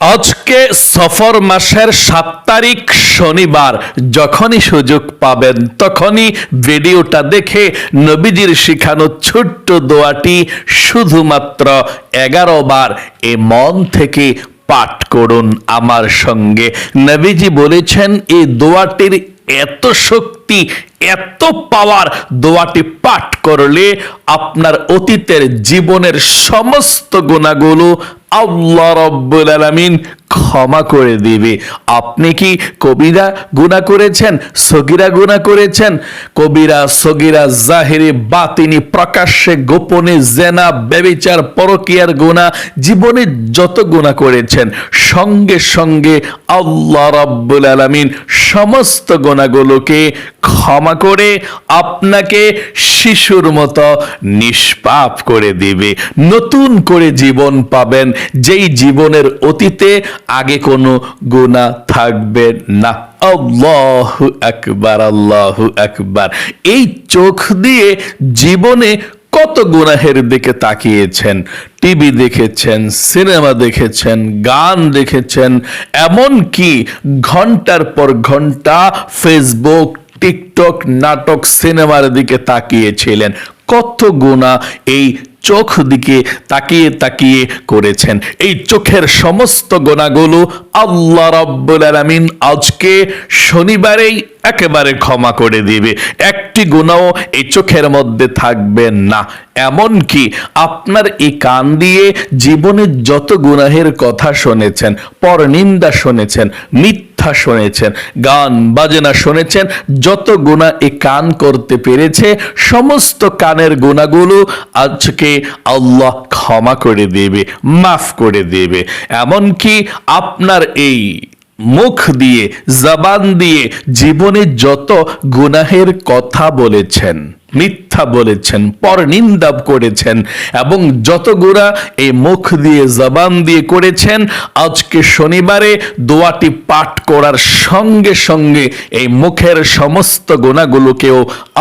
আজকে সফর মাসের সাত তারিখ শনিবার। যখনই সুযোগ পাবেন, তখনই ভিডিওটা দেখে নবীজির শিখানো ছোট্ট দোয়াটি শুধুমাত্র এগারো বার এ মন থেকে পাঠ করুন আমার সঙ্গে। নবীজি বলেছেন, এই দোয়াটির এত শক্তি এত পাওয়ার দোয়াটি পাঠ করলে আপনার অতীতের জীবনের সমস্ত গুণাগুলো আল্লাহ রব্বুল আলামিন ক্ষমা করে দিবে। আপনি কি কবিরা গুণা করেছেন, সগিরা গুণা করেছেন? কবিরা, সগিরা, জাহিরি, বাতিনি, প্রকাশ্যে, গোপনে, জেনা, ব্যবিচার, পরকিয়ার গুণা জীবনে যত গুণা করেছেন, সঙ্গে সঙ্গে আল্লাহ রাব্বুল আলামিন সমস্ত গুণাগুলোকে ক্ষমা করে আপনাকে শিশুর মতো নিষ্পাপ করে দিবে। নতুন করে জীবন পাবেন। যেই জীবনের অতীতে আগে কোনো গুণা থাকবে না। আল্লাহু আকবার আল্লাহু আকবার। এই চোখ দিয়ে জীবনে কত গুনাহের দিকে তাকিয়েছেন? টিভি দেখেছেন, সিনেমা দেখেছেন, গান দেখেছেন এমন কি ঘণ্টার পর ঘণ্টা ফেসবুক টিকটক নাটক সিনেমার দিকে তাকিয়েছিলেন। কত গুণা এই চোখ দিকে তাকিয়ে তাকিয়ে করেছেন। এই চোখের সমস্ত গোনাগুলো আল্লাহ রাব্বুল আলামিন আজকে শনিবারেই একেবারে ক্ষমা করে দিবে। একটি গুণাও এই চোখের মধ্যে থাকবে না। এমন কি আপনার এই কান দিয়ে জীবনের যত গুনাহের কথা শুনেছেন, পরনিন্দা শুনেছেন, মিথ্যা শুনেছেন, গান, বাজনা শুনেছেন, যত গুণা এ কান করতে পেরেছে, সমস্ত কানের গুণাগুলো আজকে আল্লাহ ক্ষমা করে দেবে, মাফ করে দেবে। এমনকি আপনার এই মুখ দিয়ে, জবান দিয়ে জীবনে যত গুনাহের কথা বলেছেন, মিথ্যা বলেছেন, পরনিন্দা করেছেন এবং যত গুণা এই মুখ দিয়ে, জবান দিয়ে করেছেন, আজকে শনিবারে দোয়াটি পাঠ করার সঙ্গে সঙ্গে এই মুখের সমস্ত গুণাগুলোকেও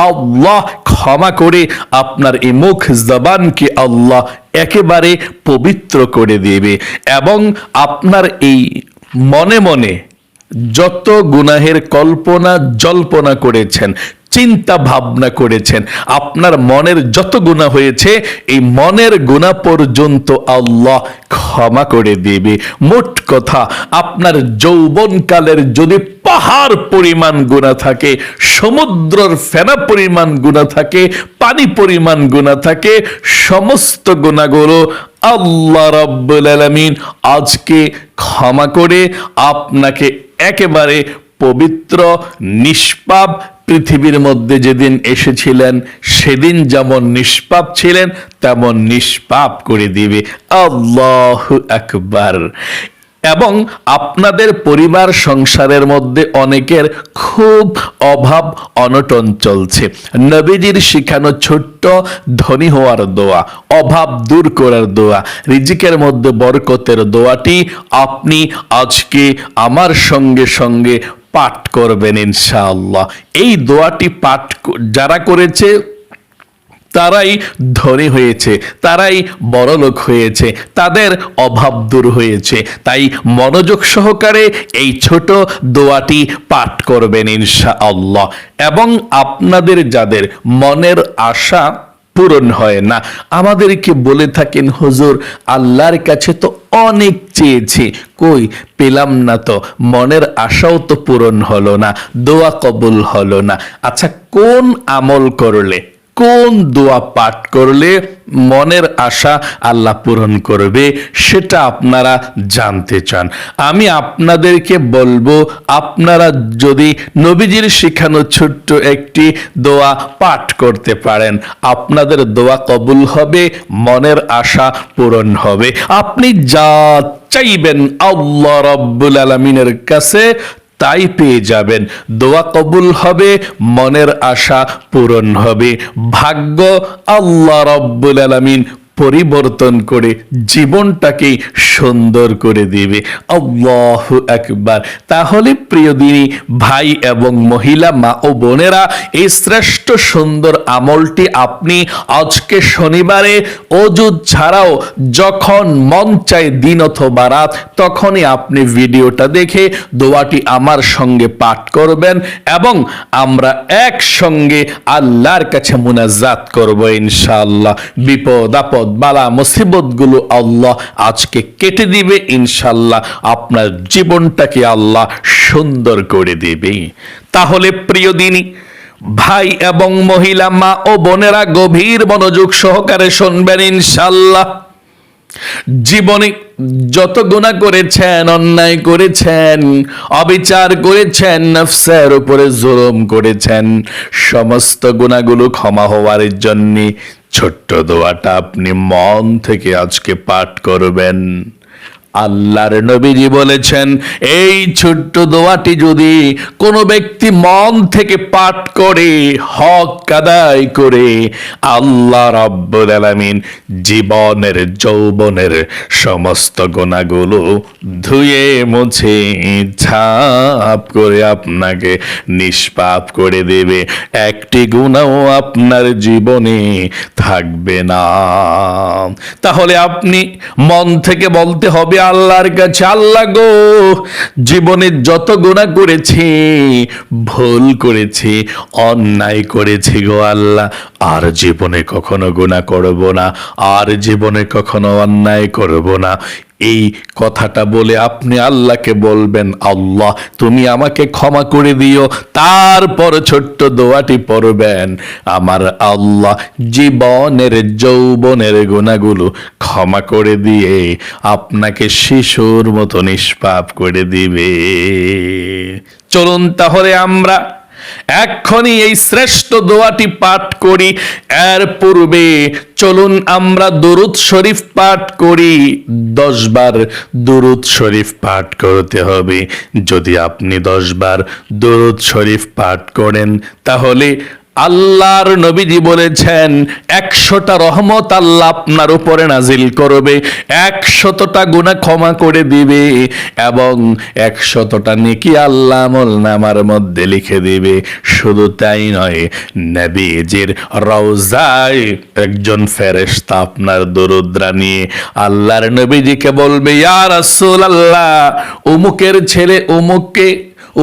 আল্লাহ ক্ষমা করে আপনার এই মুখ, জবানকে আল্লাহ একেবারে পবিত্র করে দেবে এবং আপনার এই মনে মনে যত গুনাহের কল্পনা, জল্পনা করেছেন, চিন্তা ভাবনা করেছেন, আপনার মনের যত গুণা হয়েছে, এই মনের গুণা পর্যন্ত আল্লাহ ক্ষমা করে দেবে। মোট কথা, আপনার যৌবনকালের যদি পাহাড় পরিমাণ গুণা থাকে, সমুদ্রের ফেনা পরিমাণ গুণা থাকে, পানি পরিমাণ গুণা থাকে, সমস্ত গুণাগুলো আল্লাহ রাব্বুল আলামিন আজকে ক্ষমা করে আপনাকে একেবারে পবিত্র, নিষ্পাপ পৃথিবীর মধ্যে যেদিন এসেছিলেন, সেদিন যেমন নিষ্পাপ ছিলেন, তেমন নিষ্পাপ করে দিবে। আল্লাহ আকবার। এবং আপনাদের পরিবার সংসারের মধ্যে অনেকের খুব অভাব অনটন চলছে। নবীজির শিখানো ছোট্ট ধনী হওয়ার দোয়া, অভাব দূর করার দোয়া, রিজিকের মধ্যে বরকতের দোয়াটি আপনি আজকে আমার সঙ্গে সঙ্গে পাঠ করবেন ইনশাআল্লাহ। এই দোয়াটি পাঠ যারা করেছে তারাই ধনী হয়েছে, তারাই বড়লোক হয়েছে, তাদের অভাব দূর হয়েছে। তাই মনোযোগ সহকারে এই ছোট দোয়াটি পাঠ করবেন ইনশা আল্লাহ এবং আপনাদের যাদের মনের আশা পূরণ হয় না, আমাদেরকে বলে থাকেন, হুজুর, আল্লাহর কাছে তো অনেক চেয়েছি। কই, পেলাম না তো, মনের আশাও তো পূরণ হলো না, দোয়া কবুল হলো না। আচ্ছা কোন আমল করলে কোন দোয়া পাঠ করলে মনের আশা আল্লাহ পূরণ করবে সেটা আপনারা জানতে চান। আমি আপনাদেরকে বলব, আপনারা যদি নবীজির শিখানো ছোট্ট একটি দোয়া পাঠ করতে পারেন, আপনাদের দোয়া কবুল হবে, মনের আশা পূরণ হবে। আপনি যা চাইবেন আল্লাহ রব্বুল আলমিনের কাছে তাই পেয়ে যাবেন। দোয়া কবুল হবে মনের আশা পূরণ হবে। ভাগ্য আল্লাহ রব্বুল আলামিন পরিবর্তন করে জীবনটাকে সুন্দর করে দেবে। আল্লাহ একবার তাহলে প্রিয় দিনী, ভাই এবং মহিলা, মা ও বোনেরা, এই শ্রেষ্ঠ সুন্দর আমলটি আপনি আজকে শনিবারে অজুদ ছাড়াও যখন মন চায় দিন অথবা রাত, তখনই আপনি ভিডিওটা দেখে দোয়াটি আমার সঙ্গে পাঠ করবেন এবং আমরা একসঙ্গে আল্লাহর কাছে মুনাজাত করব ইনশাআল্লাহ। বিপদ আপদ বালা মুসিবতগুলো আল্লাহ আজকে কেটে দিবে ইনশাআল্লাহ আপনার জীবনটাকে আল্লাহ সুন্দর করে দিবে। তাহলে প্রিয় দিনী, ভাই এবং মহিলা, মা ও বোনেরা গভীর মনোযোগ সহকারে শুনবেন, ইনশাল্লাহ। জীবনে যত গুণা করেছেন, অন্যায় করেছেন, অবিচার করেছেন, নফসের উপরে জুলুম করেছেন, সমস্ত গুণাগুলো ক্ষমা হওয়ার জন্য ছোট্ট দোয়াটা আপনি মন থেকে আজকে পাঠ করবেন। আল্লাহর নবীজি বলেছেন, এই ছোট্ট দোয়াটি যদি কোনো ব্যক্তি মন থেকে পাঠ করে, হক কাদাই করে, আল্লাহ রাব্বুল আলামিন জীবনের, যৌবনের সমস্ত গোনাগুলো ধুয়ে, মুছে, ছাপ করে আপনাকে নিষ্পাপ করে দেবে। একটি গুণাও আপনার জীবনে থাকবে না। তাহলে আপনি মন থেকে বলতে হবে আল্লাহর কাছে, আল্লাহ গো জীবনে যত গুণা করেছে, ভুল করেছে, অন্যায় করেছে গো আল্লাহ, আর জীবনে কখনো গুণা করব না, আর জীবনে কখনো অন্যায় করব না। এই কথাটা বলে আপনি আল্লাহকে বলবেন, আল্লাহ, তুমি আমাকে ক্ষমা করে দিও, তারপর ছোট্ট দোয়াটি পড়বেন। আমার আল্লাহ জীবনের, যৌবনের গুণাগুলো ক্ষমা করে দিয়ে আপনাকে শিশুর মতো নিষ্পাপ করে দিবে। চলুন তাহলে আমরা এক্ষণি এই শ্রেষ্ঠ দোয়াটি পাঠ করি। এর পূর্বে চলুন আমরা দরুদ শরীফ পাঠ করি। দশবার দরুদ শরীফ পাঠ করতে হবে। যদি আপনি দশবার দুরুদ শরীফ পাঠ করেন, তাহলে আল্লাহর নবীজি বলেছেন, একশোটা রহমত আল্লাহ আপনার উপরে নাজিল করবে, একশতটা গুণা ক্ষমা করে দিবে এবং একশতটা নেকি আল্লাহ আমল নামার মধ্যে লিখে দিবে। শুধু তাই নয়, নবীজির রওজায় একজন ফেরেশতা আপনার দরুদ্রা নিয়ে আল্লাহর নবীজিকে বলবে, ইয়া রাসূলুল্লাহ অমুকের ছেলে অমুককে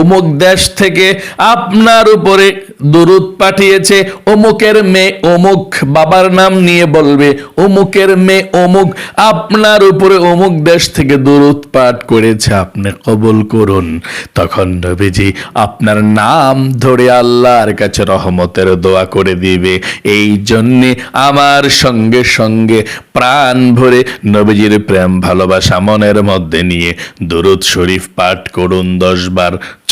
অমুক দেশ থেকে আপনার উপরে দুরুদ পাঠিয়েছে, অমুকের মেয়ে অমুক বাবার নাম নিয়ে বলবে, অমুকের মেয়ে অমুক, আপনার উপরে অমুক দেশ থেকে দুরুদ পাঠ করেছে, আপনি কবুল করুন। তখন নবীজি আপনার নাম ধরে আল্লাহর কাছে রহমতের দোয়া করে দিবে। এই জন্যে আমার সঙ্গে সঙ্গে প্রাণ ভরে নবীজির প্রেম ভালোবাসা মনের মধ্যে নিয়ে দুরুদ শরীফ পাঠ করুন দশ বার।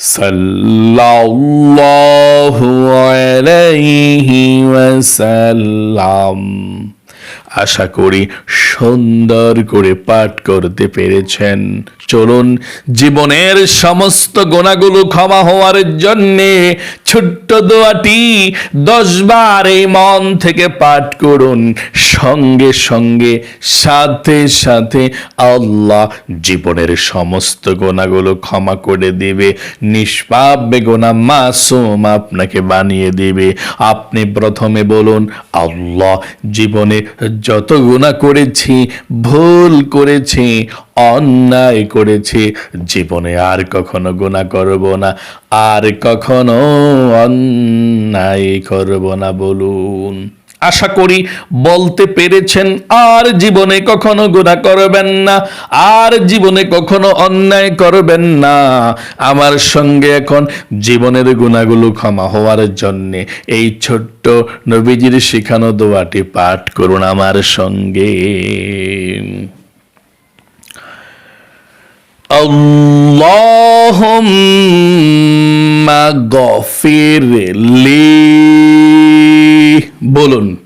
صلى الله عليه وسلم আশা করি সুন্দর করে পাঠ করতে পেরেছেন। চলুন, জীবনের সমস্ত গোনাগুলো ক্ষমা হওয়ার জন্যে ছোট্ট দোয়াটি দশবার এই মন থেকে পাঠ করুন। সঙ্গে সঙ্গে, সাথে সাথে আল্লাহ জীবনের সমস্ত গোনাগুলো ক্ষমা করে দিবে। নিষ্পাপ বেগোনা মাসুম আপনাকে বানিয়ে দিবে। আপনি প্রথমে বলুন, আল্লাহ জীবনে যত গুণা করেছি ভুল করেছি, অন্যায় করেছি, জীবনে আর কখনো গোনা করব না, আর কখনো অন্যায় করব না, বলুন। আশা করি বলতে পেরেছেন আর জীবনে কখনো গুণা করবেন না আর জীবনে কখনো অন্যায় করবেন না আমার সঙ্গে এখন জীবনের গুণাগুলো ক্ষমা হওয়ার জন্যে এই ছোট্ট নবীজির শিখানো দোয়াটি পাঠ করুন আমার সঙ্গে اللهم اغفر لي বলুন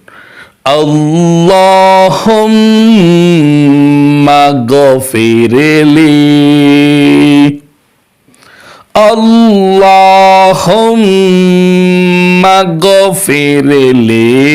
আল্লাহুম্মা গফিরলি। আল্লাহুম্মা গফিরলি।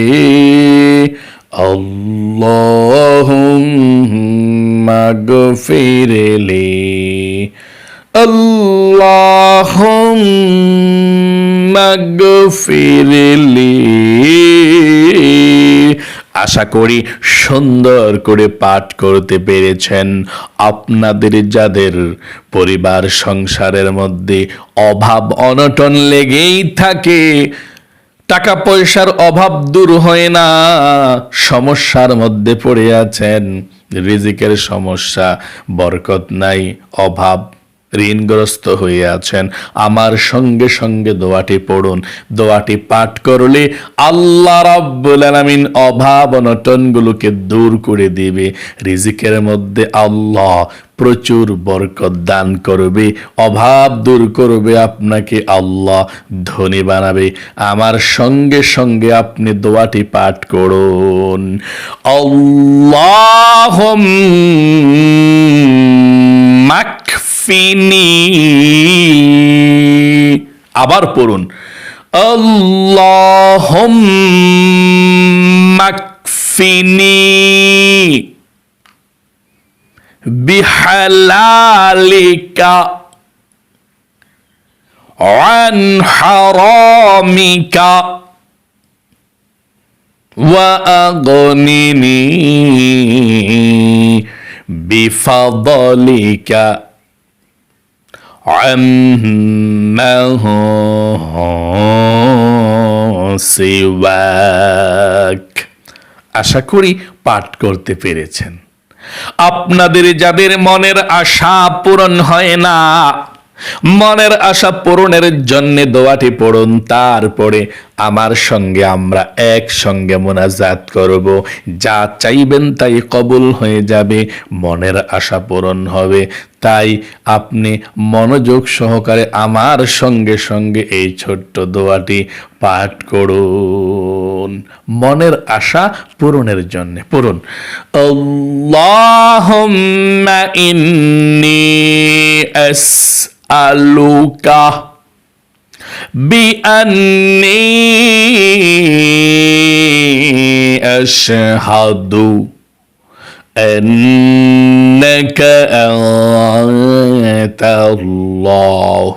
اللهم اغفر لي اللهم اغفر لي আশা করি সুন্দর করে পাঠ করতে পেরেছেন আপনাদের যাদের পরিবার সংসারের মধ্যে অভাব অনটন লেগেই থাকে টাকা পয়সার অভাব দূর হয় না সমস্যার মধ্যে পড়ে আছেন রিজিকের সমস্যা, বরকত নাই, অভাব, ঋণগ্রস্ত হয়ে আছেন। আমার সঙ্গে সঙ্গে দোয়াটি পড়ুন। দোয়াটি পাঠ করলে আল্লাহ রাব্বুল আলামিন অভাব অনটনগুলোকে দূর করে দিবে। রিজিকের মধ্যে আল্লাহ প্রচুর বরকত দান করবে, অভাব দূর করবে, আপনাকে আল্লাহ ধনী বানাবে। আমার সঙ্গে সঙ্গে আপনি দোয়াটি পাঠ করুন। মাকফিনি আবার পড়ুন। আল্লাহ মাকফিনি بحلالك عن حرامك وأغنني بفضلك عما সিওয়াক আশা করি পাঠ করতে পেরেছেন আপনাদের যাদের মনের আশা পূরণ হয় না, মনের আশা পূরণের জন্য দোয়াটি পড়ুন, তারপরে আমার সঙ্গে আমরা একসঙ্গে মোনাজাত করব। যা চাইবেন তাই কবুল হয়ে যাবে, মনের আশা পূরণ হবে। তাই আপনি মনোযোগ সহকারে আমার সঙ্গে সঙ্গে এই ছোট্ট দোয়াটি পাঠ করুন। মনের আশা পূরণের জন্য পূরণ আল্লাহুম্মা ইন্নি আসআলুকা بأني أشهد أنك أنت الله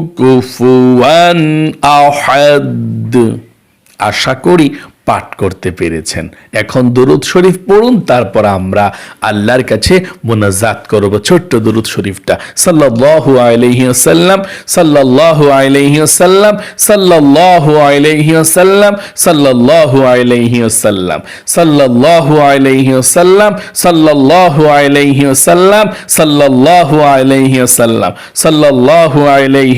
কুফুয়ান আহাদ। আশা করি পাঠ করতে পেরেছেন এখন দরুদ শরীফ পড়ুন তারপর আমরা আল্লাহর কাছে মোনাজাত করব ছোট্ট দরুদ শরীফটা সাল্লাল্লাহু আলাইহি ওয়াসাল্লাম সাল্লাল্লাহু আলাইহি ওয়াসাল্লাম সাল্লাল্লাহু আলাইহি ওয়াসাল্লাম সাল্লাল্লাহু আলাইহি ওয়াসাল্লাম সাল্লাল্লাহু আলাইহি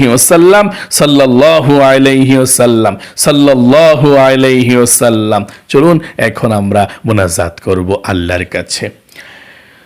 ওয়াসাল্লাম সাল্লাল্লাহু আলাইহি ওয়াসাল্লাম সাল্লাল্লাহু আলাইহি পারলাম চলুন এখন আমরা মোনাজাত করব আল্লাহর কাছে।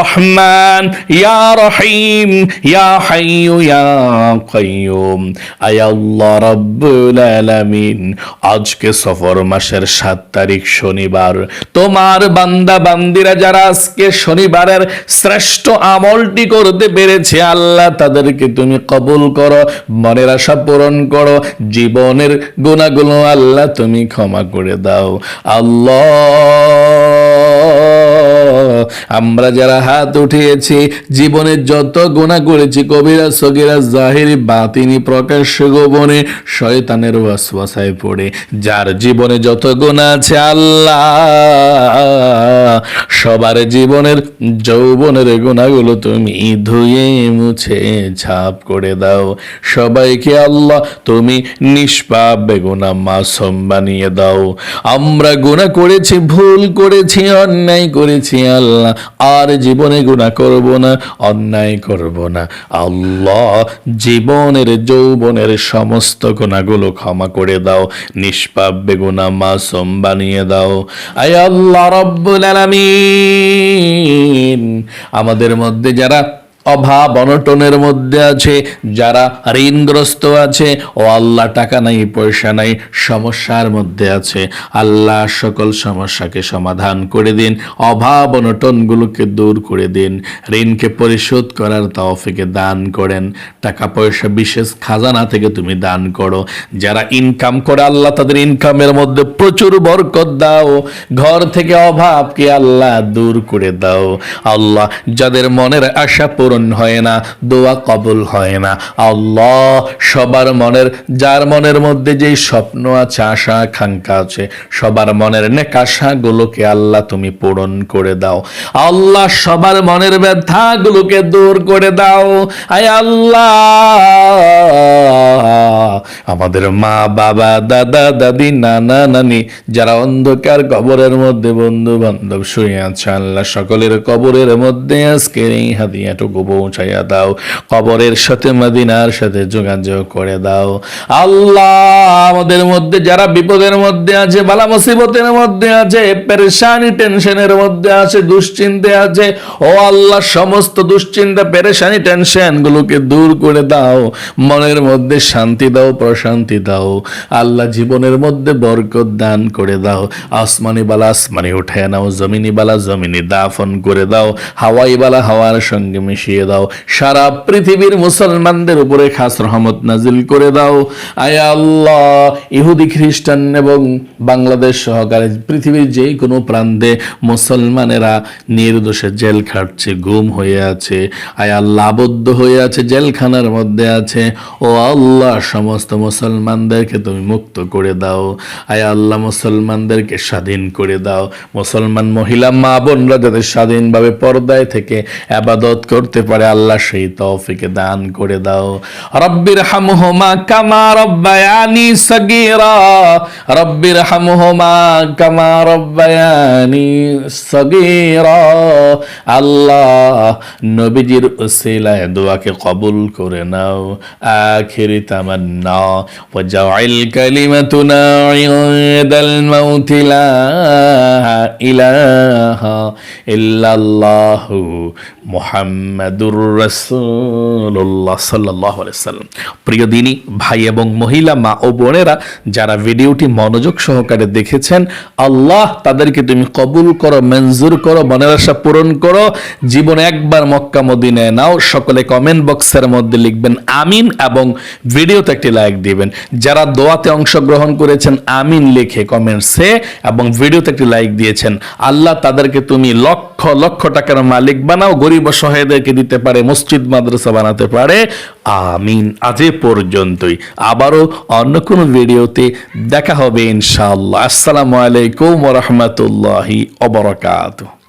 রহমান, ইয়া রহিম, ইয়া হাইয়ু, ইয়া কাইয়ুম। আয় আল্লাহ রাব্বুল আলামিন, আজকে সফর মাসের সাত তারিখ শনিবার। তোমার বান্দা বান্দিরা যারা আজকে শনিবারের শ্রেষ্ঠ আমলটি করতে পেরেছে, আল্লাহ তাদেরকে তুমি কবুল করো, মনের আশা পূরণ করো, জীবনের গুণাগুলো আল্লাহ তুমি ক্ষমা করে দাও। আল্লাহ আমরা যারা হাত উঠিয়েছি জীবনে যত গুণা করেছি, কবিরা, সগিরা, জাহিরি, বাতিনি প্রকাশ্য গোপনে শয়তানের ওয়াসওয়াসায় পড়ে। যার জীবনে যত গুণা আছে, আল্লাহ, সবার জীবনের যৌবনের গুণাগুলো তুমি ধুয়ে মুছে ছাপ করে দাও। সবাইকে আল্লাহ, তুমি নিষ্পাপ বেগুনা মাসম বানিয়ে দাও। আমরা গুণা করেছি, ভুল করেছি, অন্যায় করেছি, আল্লাহ। আর জীবনে গুণা করব না, অন্যায় করব না। আল্লাহ, জীবনের, যৌবনের সমস্ত গুণাগুলো ক্ষমা করে দাও, নিষ্পাপ, বেগুনা, মাসুম বানিয়ে দাও। আয় আল্লাহ রব্বুল আলামিন। আমাদের মধ্যে যারা অভাব অনটনের মধ্যে আছে, যারা ঋণগ্রস্ত আছে, ও আল্লাহ টাকা নাই, পয়সা নাই, সমস্যার মধ্যে আছে। আল্লাহ সকল সমস্যাকে সমাধান করে দিন, অভাব অনটনগুলোকে দূর করে দিন, ঋণকে পরিশোধ করার তৌফিকে দান করেন। টাকা পয়সা বিশেষ খাজানা থেকে তুমি দান করো। যারা ইনকাম করে, আল্লাহ তাদের ইনকামের মধ্যে প্রচুর বরকত দাও। ঘর থেকে অভাবকে আল্লাহ দূর করে দাও। আল্লাহ, যাদের মনের আশা পূরণ হয় না, দোয়া কবুল হয় না। আল্লাহ সবার মনের, যার মনের মধ্যে যেই স্বপ্ন আছে, আশা, আকাঙ্ক্ষা আছে, সবার মনের নেক আল্লাহ তুমি পূরণ করে দাও। আল্লাহ সবার মনের ব্যথাগুলোকে দূর করে দাও। আয় আল্লাহ! আমাদের মা, বাবা, দাদা, দাদি, নানা, নানি, যারা অন্ধকার কবরের মধ্যে বন্ধু বান্ধব শুয়ে আছে, আল্লাহ সকলের কবরের মধ্যে আজকের এই হাদিয়াটুকু পৌঁছাইয়া দাও। কবরের সাথে মদিনার সাথে যোগাযোগ করে দাও। আল্লাহ আমাদের মধ্যে, যারা বিপদের মধ্যে আছে, বালা মুসিবতের মধ্যে আছে, পেরেশানি, টেনশনের মধ্যে আছে, দুশ্চিন্তে আছে, ও আল্লাহ, সমস্ত দুশ্চিন্তা, পেরেশানি টেনশন গুলোকে দূর করে দাও। মনের মধ্যে শান্তি দাও, প্রশান্তি দাও। আল্লাহ জীবনের মধ্যে বরকত দান করে দাও। আসমানি বালা আসমানি উঠে নাও, জমিনি বালা জমিনি দাফন করে দাও। হাওয়াই বালা হাওয়ার সঙ্গে মিশিয়ে বসিয়ে দাও। সারা পৃথিবীর মুসলমানদের উপরে খাস রহমত নাজিল করে দাও। আয় আল্লাহ, ইহুদি, খ্রিস্টান এবং বাংলাদেশ সহকারে পৃথিবীর যে কোনো প্রান্তে মুসলমানেরা নির্দোষে জেল খাটছে, গুম হয়ে আছে। আয় আল্লাহ, আবদ্ধ হয়ে আছে, জেলখানার মধ্যে আছে। ও আল্লাহ, সমস্ত মুসলমানদেরকে তুমি মুক্ত করে দাও। আয় আল্লাহ, মুসলমানদেরকে স্বাধীন করে দাও। মুসলমান মহিলা মা বোনরা যাতে স্বাধীনভাবে পর্দায় থেকে আবাদত করতে পারে, আল্লাহ সেই তৌফিকে দান করে দাও। রব্বির হামহুমা কামা রব্বায়ানি সগীরা। রব্বির হামহুমা কামা রব্বায়ানি সগীরা। আল্লাহ নবীজির উসিলায় দোয়াকে কবুল করে নাও। আখিরি তামান্না। ওয়াজআল কালিমাতুনা ইনদাল মাউত লা ইলাহা ইল্লাল্লাহু প্রিয় দিনী, ভাই এবং মহিলা, মা ও বোনেরা, যারা ভিডিওটি মনোযোগ সহকারে দেখেছেন, আল্লাহ তাদেরকে তুমি কবুল করো, মঞ্জুর করো, মনের আশা পূরণ করো। জীবনে একবার মক্কা মদিনায় নাও, সকলে কমেন্ট বক্সের মধ্যে লিখবেন, আমিন এবং ভিডিওতে একটি লাইক দিবেন। যারা দোয়াতে অংশগ্রহণ করেছেন, আমিন লিখে কমেন্টসে এবং ভিডিওতে একটি লাইক দিয়েছেন। আল্লাহ তাদেরকে তুমি লক্ষ লক্ষ টাকার মালিক বানাও, গরিব অসহায়দেরকে দিতে পারে, মসজিদ, মাদ্রাসা বানাতে পারে। আমিন। আজে পর্যন্তই। আবারও অন্য কোনো ভিডিওতে দেখা হবে ইনশাআল্লাহ। আসসালামু আলাইকুম রহমতুল্লাহি অবরাকাতুহ